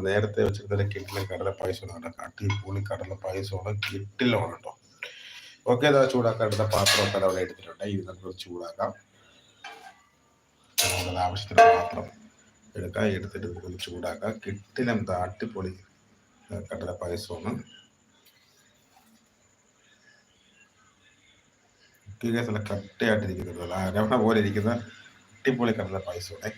നമ്മുടെ നേരത്തെ വെച്ചിരുന്ന കിട്ടിലെ കടല പായസമാണ് കേട്ടോ. അടിപൊളി കടല പായസമാണ്. കിട്ടിലാണ് കേട്ടോ. ഓക്കെ അതാ ചൂടാക്കാനുള്ള പാത്രമൊക്കെ അവിടെ എടുത്തിട്ടുണ്ട്. ഇത് നമുക്ക് ചൂടാക്കാം. നമുക്കത് ആവശ്യത്തിന് പാത്രം എടുക്കാം. എടുത്തിട്ട് നമുക്ക് ചൂടാക്കാം. കിട്ടിലും താട്ടിപ്പൊളി കടല പായസമാണ്. കട്ടിയായിട്ടിരിക്കുന്നത് അരവണ പോലെ ഇരിക്കുന്ന അട്ടിപ്പൊളി കടല പായസമാണ്.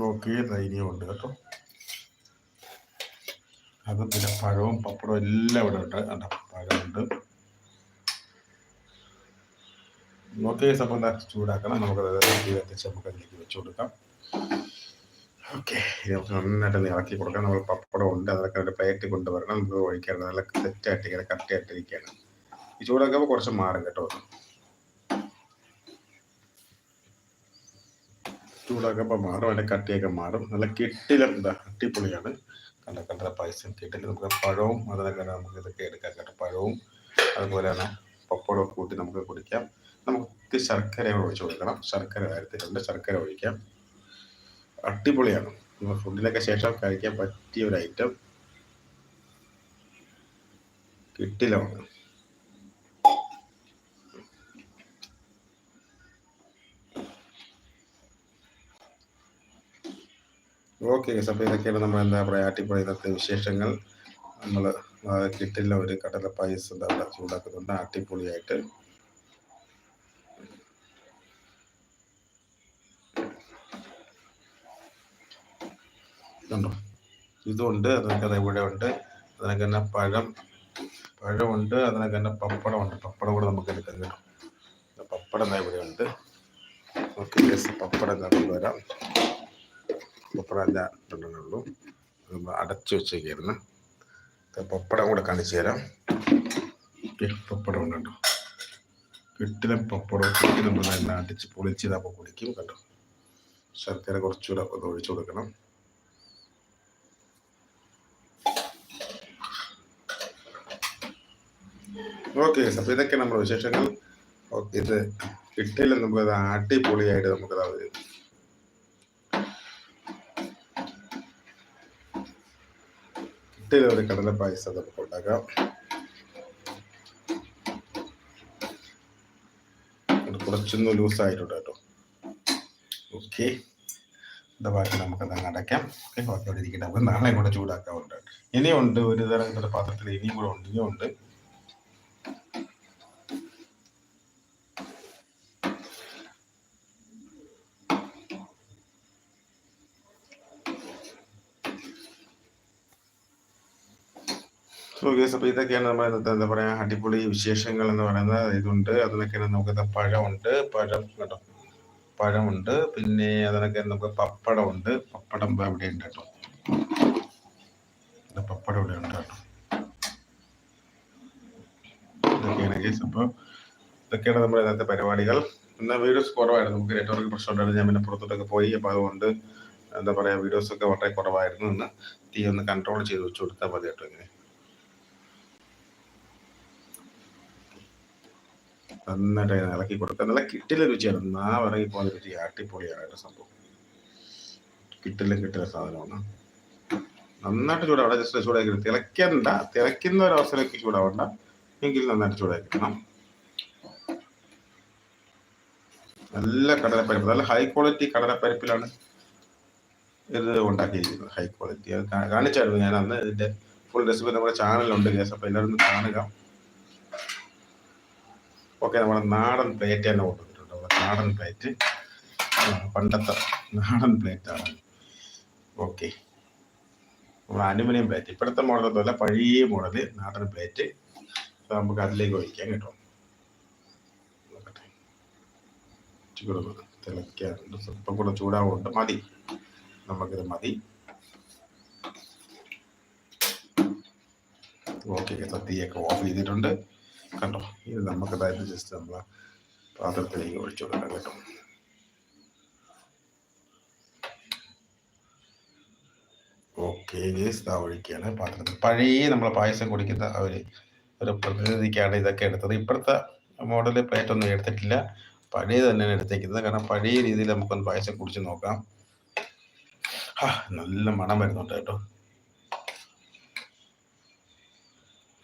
നോക്കിയേ ധൈര്യം ഉണ്ട് കേട്ടോ. അത് പിന്നെ പഴവും പപ്പടവും എല്ലാം ഇവിടെ ഉണ്ട്. കണ്ടോ പഴമുണ്ട് ഓക്കെ അപ്പം എന്താ ചൂടാക്കണം. നമുക്ക് കത്തിച്ച് നമുക്ക് അതിലേക്ക് വെച്ച് കൊടുക്കാം. ഓക്കെ നമുക്ക് നന്നായിട്ട് ഇളക്കി കൊടുക്കാം. നമ്മൾ പപ്പടം ഉണ്ട് അതൊക്കെ ഒരു പ്ലേറ്റ് കൊണ്ടുവരണം. നമുക്ക് ഒഴിക്കാൻ നല്ല സെറ്റായിട്ട് ഇങ്ങനെ കട്ടിയായിട്ടിരിക്കുകയാണ്. ഈ ചൂടാക്കുമ്പോൾ കുറച്ച് മാറും കേട്ടോ ചൂടാക്കുമ്പോൾ മാറും അതിന്റെ കട്ടിയൊക്കെ മാറും. നല്ല കെട്ടിലും എന്താ കണ്ട കണ്ട പായസം കെട്ടിൽ നമുക്ക് പഴവും അതിനൊക്കെ നമുക്ക് ഇതൊക്കെ എടുക്കാം. കേട്ടോ പഴവും അതുപോലെ തന്നെ പപ്പടവും കൂട്ടി നമുക്ക് കുടിക്കാം നമുക്ക് ശർക്കര ഒഴിച്ചു കൊടുക്കണം. ശർക്കര കാര്യത്തിലുണ്ട് ശർക്കര ഒഴിക്കാം. അടിപൊളിയാണ്. നമ്മൾ ഫുഡിനൊക്കെ ശേഷം കഴിക്കാൻ പറ്റിയ ഒരു ഐറ്റം കിട്ടിലാണ് ഓക്കെ അപ്പോൾ ഇതൊക്കെയാണ് നമ്മൾ എന്താ പറയുക അടിപൊളി ഇന്നത്തെ വിശേഷങ്ങൾ. നമ്മൾ കിട്ടില്ല ഒരു കടല പായസം അവിടെ ചൂടാക്കുന്നുണ്ട് അടിപൊളിയായിട്ട്. കണ്ടോ ഇതുണ്ട് അതിനൊക്കെ ഇവിടെ ഉണ്ട്. അതിനൊക്കെ തന്നെ പഴം പഴമുണ്ട് അതിനൊക്കെ തന്നെ പപ്പടമുണ്ട്. പപ്പടം കൂടെ നമുക്ക് എടുക്കാം കേട്ടോ. പപ്പടം ഇവിടെ ഉണ്ട്. ഓക്കെ പപ്പടം കൊണ്ടുവരാം പപ്പടം രണ്ടെണ്ണുള്ളൂ നമ്മൾ അടച്ചു വെച്ചേക്കായിരുന്നു. പപ്പടം കൂടെ കാണിച്ചു തരാം. പപ്പടം ഉണ്ട് കേട്ടോ. കിട്ടിലും പപ്പടവും കിട്ടിലും നമ്മൾ അടിച്ച് പൊളിച്ചിതാകുമ്പോൾ കുടിക്കും കേട്ടോ. ശർക്കര കുറച്ചുകൂടെ ഒന്ന് ഒഴിച്ചു കൊടുക്കണം. ഓക്കെ അപ്പോൾ ഇതൊക്കെ നമ്മുടെ വിശേഷങ്ങൾ. ഇത് കിട്ടില്ല നമുക്കത് അടിപൊളിയായിട്ട് നമുക്കത് വരും കിട്ടില്ല ഒരു കടല പായസം നമുക്ക് ഉണ്ടാക്കാം. കുറച്ചൊന്ന് ലൂസായിട്ടുണ്ട് കേട്ടോ. ഓക്കെ ഇത് ബാക്കി നമുക്കത് അടയ്ക്കാം. ഓക്കെ ബാക്കി അവിടെ ഇരിക്കട്ടെ. നമുക്ക് നാളെ കൂടെ ചൂടാക്കാറുണ്ട് ഇനിയുണ്ട് ഒരു തരം പാത്രത്തിൽ ഇനിയും കൂടെ ഉണ്ട് ഇനിയും ഉണ്ട്. സോ ഗേസ് നമ്മൾ എന്താ പറയുക അടിപൊളി വിശേഷങ്ങൾ എന്ന് പറയുന്നത് ഇതുണ്ട്. അതിനൊക്കെ നമുക്ക് പഴമുണ്ട്. പഴം കേട്ടോ പഴമുണ്ട്. പിന്നെ അതിനൊക്കെ നമുക്ക് പപ്പടം ഉണ്ട് പപ്പടം ഇവിടെ ഉണ്ട് കേട്ടോ. പപ്പടം ഇവിടെ ഉണ്ട് കേട്ടോ. ഇതൊക്കെയാണ് ഗേസ് അപ്പോൾ ഇതൊക്കെയാണ് നമ്മുടെ ഇന്നത്തെ പരിപാടികൾ. എന്നാൽ വീഡിയോസ് കുറവായിരുന്നു. നമുക്ക് നെറ്റ്വർക്ക് പ്രശ്നം ഉണ്ടായിരുന്നു ഞാൻ പിന്നെ പുറത്തോട്ടൊക്കെ പോയി. അപ്പോൾ അതുകൊണ്ട് എന്താ പറയുക വീഡിയോസൊക്കെ വളരെ കുറവായിരുന്നു. എന്ന് തീ ഒന്ന് കൺട്രോൾ ചെയ്ത് വെച്ച് കൊടുത്താൽ മതി കേട്ടോ ഇങ്ങനെ. നന്നായിട്ട് ഇളക്കി കൊടുക്കുക. നല്ല കിട്ടില്ല രുചിയാണ്. നാ ഇറങ്ങി പോകുന്ന രുചി അടിപൊളിയാണ് സംഭവം. കിട്ടില്ല കിട്ടില്ല സാധനമാണ്. നന്നായിട്ട് ചൂടാ അവിടെ ജസ്റ്റ് ചൂടാക്കി തിളയ്ക്കണ്ട. തിളയ്ക്കുന്ന ഒരു അവസരമൊക്കെ ചൂടാവണ്ട. എങ്കിൽ നന്നായിട്ട് ചൂടാക്കണം നല്ല കടലപ്പരിപ്പ്. നല്ല ഹൈ ക്വാളിറ്റി കടലപ്പരിപ്പിലാണ് ഇത് ഉണ്ടാക്കിയിരിക്കുന്നത്. ഹൈ ക്വാളിറ്റി അത് കാണിച്ചായിരുന്നു ഞാൻ അന്ന് ഇതിന്റെ ഫുൾ റെസിപ്പി നമ്മുടെ ചാനലിലുണ്ട് കേസ് അപ്പോൾ എല്ലാവരും കാണുക. ഓക്കെ നമ്മുടെ നാടൻ പ്ലേറ്റ് തന്നെ കൊണ്ടുവന്നിട്ടുണ്ട്. നാടൻ പ്ലേറ്റ് പണ്ടത്തെ നാടൻ പ്ലേറ്റാണ് ഓക്കെ. നമ്മുടെ അലുമിനിയം പ്ലേറ്റ് ഇപ്പോഴത്തെ മോഡലൊന്നുമല്ല പഴയ മോഡൽ നാടൻ പ്ലേറ്റ് നമുക്ക് അതിലേക്ക് ഒഴിക്കാം കേട്ടോ. തിളയ്ക്കാറുണ്ട്. സ്വല്പം കൂടെ ചൂടാവുന്നുണ്ട്. മതി. നമുക്കിത് മതി. ഓക്കെ സദ്യയൊക്കെ ഓഫ് ചെയ്തിട്ടുണ്ട്. കണ്ടോ? ഇത് നമുക്ക് അതായത് ജസ്റ്റ് നമ്മൾ പാത്രത്തിലേക്ക് ഒഴിച്ചു കൊടുക്കാം കേട്ടോ. ഓക്കെ ഇതാ ഒഴിക്കുകയാണ് പാത്രത്തിൽ. പഴയ നമ്മൾ പായസം കുടിക്കുന്ന ഒരു ഒരു പ്രതിനിധിക്കാണ് ഇതൊക്കെ എടുത്തത്. ഇപ്പോഴത്തെ മോഡൽ പ്ലേറ്റ് ഒന്നും എടുത്തിട്ടില്ല. പഴയ തന്നെയാണ് എടുത്തേക്കുന്നത്. കാരണം പഴയ രീതിയിൽ നമുക്കൊന്ന് പായസം കുടിച്ച് നോക്കാം. നല്ല മണം വരുന്നുണ്ട് കേട്ടോ.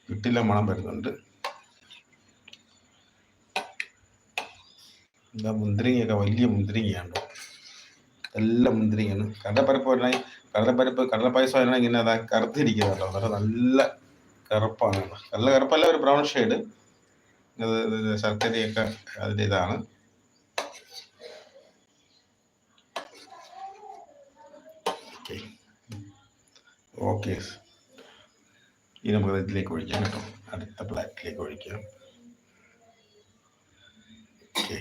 കിട്ടില്ല മണം വരുന്നുണ്ട്. എന്താ മുന്തിരിങ്ങയൊക്കെ വലിയ മുന്തിരിങ്ങയാണ്. എല്ലാ മുന്തിരിങ്ങയാണ്. കടലപ്പരപ്പ് വരണേ കടലപ്പരപ്പ് കടലപ്പായസം പറഞ്ഞാൽ ഇങ്ങനെ അതാ കറുത്തിരിക്കുന്നുണ്ടോ വളരെ നല്ല കറുപ്പാണ്. നല്ല കറുപ്പല്ല ഒരു ബ്രൗൺ ഷെയ്ഡ്. ശർക്കരയൊക്കെ അതിന്റെ ഇതാണ്. ഓക്കെ. ഇനി നമുക്ക് ഇതിലേക്ക് ഒഴിക്കാം കേട്ടോ. അടുത്ത പ്ലാറ്റിലേക്ക് ഒഴിക്കാം ഓക്കെ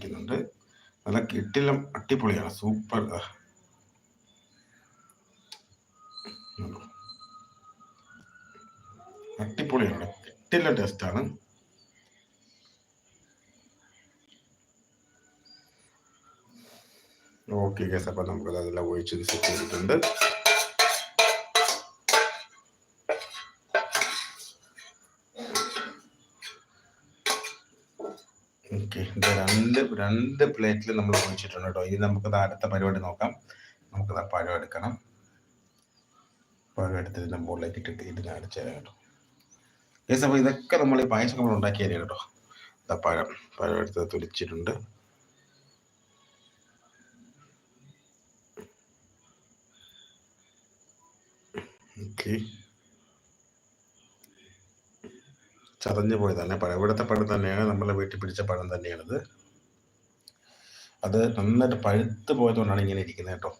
ഇതിങ്ങനെ നല്ല കിട്ടിലും അടിപൊളിയാണ്. സൂപ്പർ. അടിപൊളിയാണ്. കിട്ടില്ല ടെസ്റ്റാണ് ഓക്കെ ഗസ് അപ്പം നമുക്കത് അതെല്ലാം ഒഴിച്ച് സെറ്റ് ചെയ്തിട്ടുണ്ട്. രണ്ട് രണ്ട് പ്ലേറ്റിൽ നമ്മൾ ഒഴിച്ചിട്ടുണ്ട് കേട്ടോ ഇനി നമുക്ക് അടുത്ത പരിപാടി നോക്കാം. നമുക്കത് പഴം എടുക്കണം. പഴം എടുത്തിട്ട് മുകളിലേക്ക് ഇട്ടിട്ട് ഇതിന് അടിച്ച് തരാം കേട്ടോ ഏസ് അപ്പോൾ ഇതൊക്കെ നമ്മൾ ഈ പായസം നമ്മൾ ഉണ്ടാക്കി തരാം കേട്ടോ ഇതാ പഴം. പഴം എടുത്ത് തുലിച്ചിട്ടുണ്ട്. ഓക്കെ ചതഞ്ഞു പോയതാണ് പഴം ഇവിടുത്തെ പഴം തന്നെയാണ് നമ്മളെ വീട്ടിൽ പിടിച്ച പഴം തന്നെയാണിത്. അത് നന്നായിട്ട് പഴുത്ത് പോയതുകൊണ്ടാണ് ഇങ്ങനെ ഇരിക്കുന്നത് കേട്ടോ.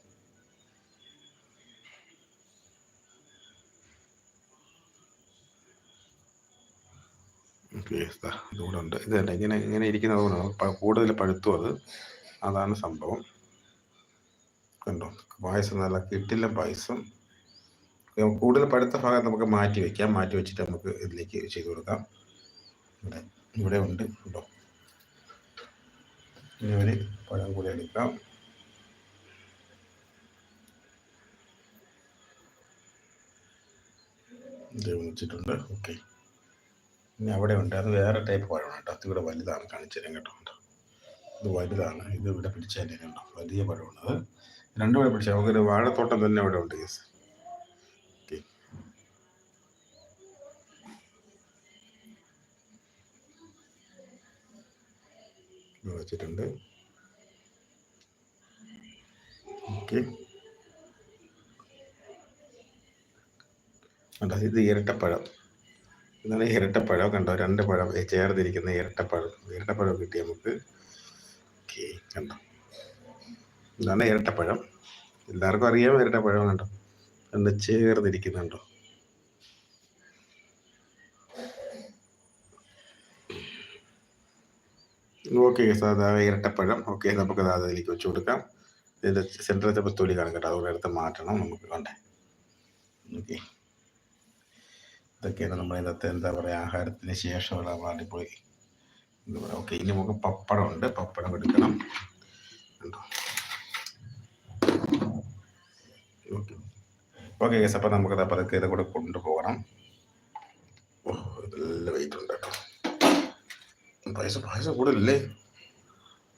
ഇതുകൂടെ ഇത് തന്നെ ഇങ്ങനെ ഇങ്ങനെ ഇരിക്കുന്നത് കൊണ്ടാണ് കൂടുതൽ പഴുത്തു അത്. അതാണ് സംഭവം. കണ്ടോ പായസം നല്ല കിട്ടില്ല പായസം. കൂടുതൽ പഴുത്ത ഭാഗം നമുക്ക് മാറ്റി വെക്കാം. മാറ്റി വെച്ചിട്ട് നമുക്ക് ഇതിലേക്ക് ചെയ്ത് കൊടുക്കാം. ഇവിടെ ഇവിടെ ഉണ്ട് കേട്ടോ ഇനി ഒരു പഴം കൂടി എടുക്കാം. ഇത് വെച്ചിട്ടുണ്ട് ഓക്കെ ഇനി അവിടെ ഉണ്ട്. അത് വേറെ ടൈപ്പ് പഴമാണ് കേട്ടോ. അത് ഇവിടെ വലുതാണ്. കാണിച്ചു തരാം കേട്ടോ. ഇത് വലുതാണ്. ഇത് ഇവിടെ പിടിച്ചതിന്റെ കണ്ടോ വലിയ പഴമാണ് അത്. രണ്ടു ഇവിടെ പിടിച്ചാൽ നമുക്കൊരു വാഴത്തോട്ടം തന്നെ ഇവിടെ ഉണ്ട് കേസ് വെച്ചിട്ടുണ്ട് ഓക്കെ. കണ്ടോ ഇത് ഇരട്ടപ്പഴം. ഇതാണ് ഇരട്ടപ്പഴം കണ്ടോ? രണ്ട് പഴം ചേർന്നിരിക്കുന്ന ഇരട്ടപ്പഴം. ഇരട്ടപ്പഴം കിട്ടി നമുക്ക് ഓക്കെ കണ്ടോ? ഇതാണ് ഇരട്ടപ്പഴം. എല്ലാവർക്കും അറിയാം ഇരട്ടപ്പഴം കണ്ടോ? രണ്ട് ചേർന്നിരിക്കുന്നുണ്ടോ ഓക്കെ സാധാ ഇരട്ടപ്പഴം. ഓക്കെ നമുക്ക് അതിലേക്ക് വെച്ച് കൊടുക്കാം. ഇതിന്റെ സെന്ററിൽ ചിലപ്പോൾ തൊലി കാണും കേട്ടോ. അതുകൊണ്ട് എടുത്ത് മാറ്റണം. നമുക്ക് കണ്ടേ. ഓക്കെ. ഇതൊക്കെയാണ് നമ്മൾ ഇന്നത്തെ എന്താ പറയുക ആഹാരത്തിന് ശേഷമുള്ള അടിപൊളി എന്താ പറയുക ഓക്കെ ഇനി നമുക്ക് പപ്പടം ഉണ്ട്. പപ്പടം എടുക്കണം. കണ്ടോ? ഓക്കെ. ഓക്കെ ഗസ് അപ്പം നമുക്കത് പതുക്കെ ഇതുകൂടെ കൊണ്ടുപോകണം. ഓ ഇതെല്ലാം വെയിറ്റ് ഉണ്ട്. പൈസ പൈസ കൂടുതലല്ലേ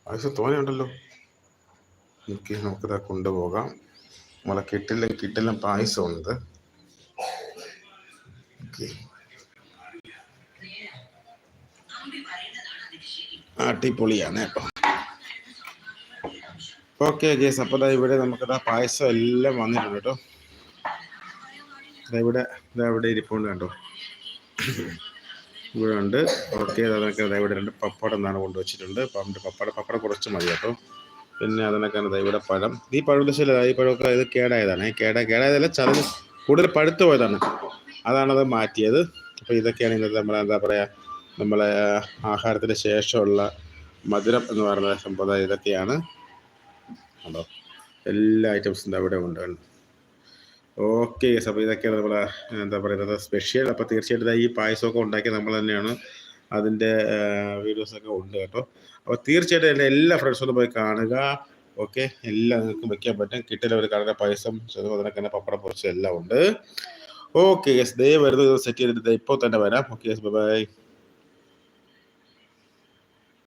പൈസ തോനെയുണ്ടല്ലോ ഓക്കെ നമുക്കിത് കൊണ്ടുപോകാം നമ്മളെ കിട്ടില്ല കിട്ടില്ല പായസം ഉണ്ട് ഓക്കെ അടിപൊളിയാണ് കേട്ടോ ഓക്കെ ഗേസ് അപ്പോൾ ഇവിടെ നമുക്കിതാ പായസം എല്ലാം വന്നിട്ടുണ്ട് കേട്ടോ ഇവിടെ ഇവിടെ ഇരിപ്പുണ്ട് കേട്ടോ ഇവിടെ ഉണ്ട് ഓക്കെ അതിനൊക്കെ ഇവിടെ രണ്ട് പപ്പടം എന്നാണ് കൊണ്ടുവച്ചിട്ടുണ്ട്. പണ്ട് പപ്പടം പപ്പടം കുറച്ച് മതി കേട്ടോ. പിന്നെ അതിനൊക്കെ ഇവിടെ പഴം. ഈ പഴം വെച്ചാൽ ഈ പഴമൊക്കെ ഇത് കേടായതാണ്. കേട കേടായതല്ല ചതഞ്ഞ് കൂടുതൽ പഴുത്തു പോയതാണ്. അതാണത് മാറ്റിയത്. അപ്പോൾ ഇതൊക്കെയാണ് ഇന്നത്തെ നമ്മളെ എന്താ പറയുക നമ്മളെ ആഹാരത്തിന് ശേഷമുള്ള മധുരം എന്ന് പറയുന്ന സമ്പ്രദായം ഇതൊക്കെയാണ്. അതോ എല്ലാ ഐറ്റംസും അവിടെ ഉണ്ട്. ഓക്കെ അപ്പോൾ ഇതൊക്കെയാണ് നമ്മൾ എന്താ പറയുന്നത് സ്പെഷ്യൽ അപ്പോൾ തീർച്ചയായിട്ടും ഈ പായസമൊക്കെ ഉണ്ടാക്കി നമ്മൾ തന്നെയാണ് അതിന്റെ വീഡിയോസൊക്കെ ഉണ്ട് കേട്ടോ. അപ്പോൾ തീർച്ചയായിട്ടും എന്റെ എല്ലാ ഫ്രണ്ട്സും പോയി കാണുക. ഓക്കെ എല്ലാം നിങ്ങൾക്ക് വെക്കാൻ പറ്റും. കിട്ടില്ല ഒരു കടല പായസം അതിനൊക്കെ തന്നെ പപ്പടം പൊറിച്ചും എല്ലാം ഉണ്ട്. ഓക്കെ യെസ് ദേ വരുന്നത് സെറ്റ് ചെയ്തിട്ട് ഇപ്പോൾ തന്നെ വരാം. Okay yes by